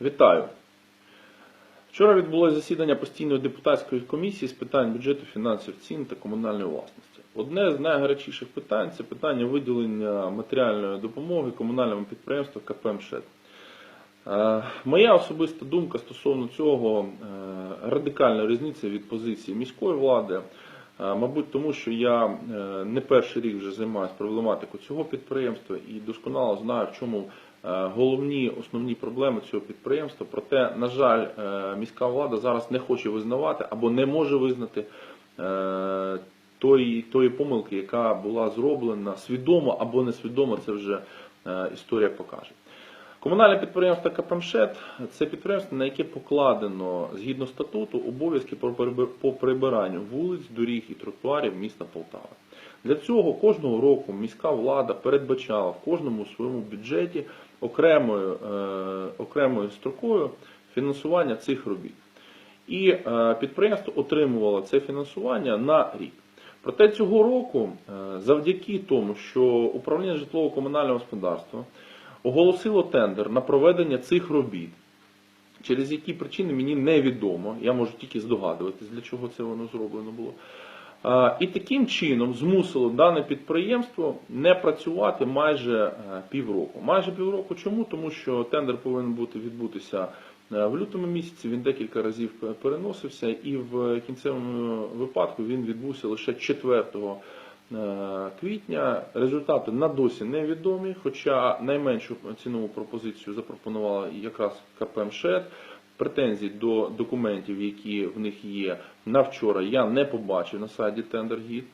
Вітаю! Вчора відбулося засідання постійної депутатської комісії з питань бюджету, фінансів, цін та комунальної власності. Одне з найгарячіших питань це питання виділення матеріальної допомоги комунальному підприємству КП. Е, Моя особиста думка стосовно цього е, радикальна різниця від позиції міської влади. Е, Мабуть, тому що я е, не перший рік вже займаюся проблематикою цього підприємства і досконало знаю, в чому е, головні основні проблеми цього підприємства. Проте, на жаль, міська влада зараз не хоче визнавати або не може визнати тої, тої помилки, яка була зроблена свідомо або несвідомо, це вже історія покаже. Комунальне підприємство КПМШЕД – це підприємство, на яке покладено згідно статуту обов'язки по прибиранню вулиць, доріг і тротуарів міста Полтава. Для цього кожного року міська влада передбачала в кожному своєму бюджеті окремою, е, окремою строкою фінансування цих робіт. І е, підприємство отримувало це фінансування на рік. Проте цього року, е, завдяки тому, що управління житлово-комунального господарства оголосило тендер на проведення цих робіт, через які причини мені невідомо. Я можу тільки здогадуватись, для чого це воно зроблено було. І таким чином змусило дане підприємство не працювати майже е, півроку. Майже півроку чому? Тому що тендер повинен бути відбутися е, в лютому місяці. Він декілька разів переносився, і в кінцевому випадку він відбувся лише 4 е, квітня. Результати на досі невідомі, хоча найменшу цінову пропозицію запропонувала якраз КП МШЕД. Претензій до документів, які в них є на вчора, я не побачив на сайті Тендергід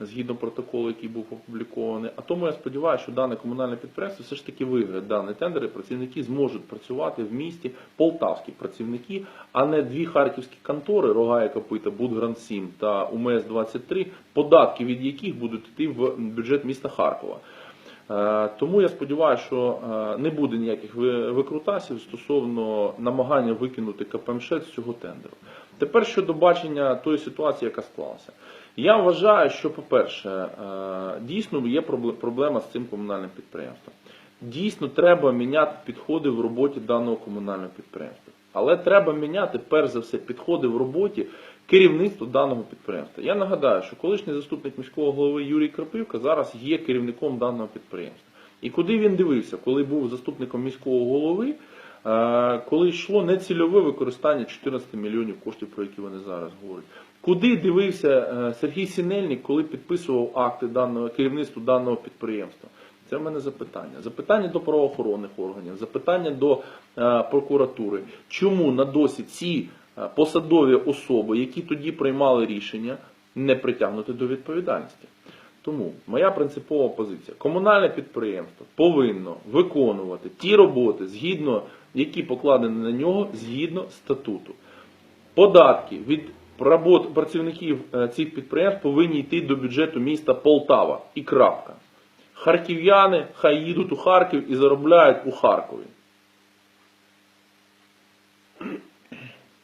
згідно протоколу, який був опублікований. А тому я сподіваюся, що дане комунальне підприємство все ж таки виграє даний тендер, і працівники зможуть працювати в місті полтавські працівники, а не дві харківські контори Рога і Копита, Будгран 7 та УМС 23 податки від яких будуть йти в бюджет міста Харкова. Е, Тому я сподіваюся, що е, не буде ніяких викрутасів стосовно намагання викинути КПМШ з цього тендеру. Тепер щодо бачення тої ситуації, яка склалася. Я вважаю, що, по-перше, е, дійсно є проблема з цим комунальним підприємством. Дійсно, треба міняти підходи в роботі даного комунального підприємства. Але треба міняти, перш за все, підходи в роботі керівництва даного підприємства. Я нагадаю, що колишній заступник міського голови Юрій Крапивка зараз є керівником даного підприємства. І куди він дивився, коли був заступником міського голови, е, коли йшло нецільове використання 14 мільйонів коштів, про які вони зараз говорять. Куди дивився е, Сергій Сінельник, коли підписував акти даного керівництва даного підприємства? Це в мене запитання. Запитання до правоохоронних органів, запитання до е, прокуратури. Чому на досі ці е, посадові особи, які тоді приймали рішення, не притягнути до відповідальності? Тому моя принципова позиція: комунальне підприємство повинно виконувати ті роботи, згідно які покладені на нього згідно статуту. Податки від работ- працівників е, цих підприємств повинні йти до бюджету міста Полтава. І крапка. Харків'яни хай їдуть у Харків і заробляють у Харкові.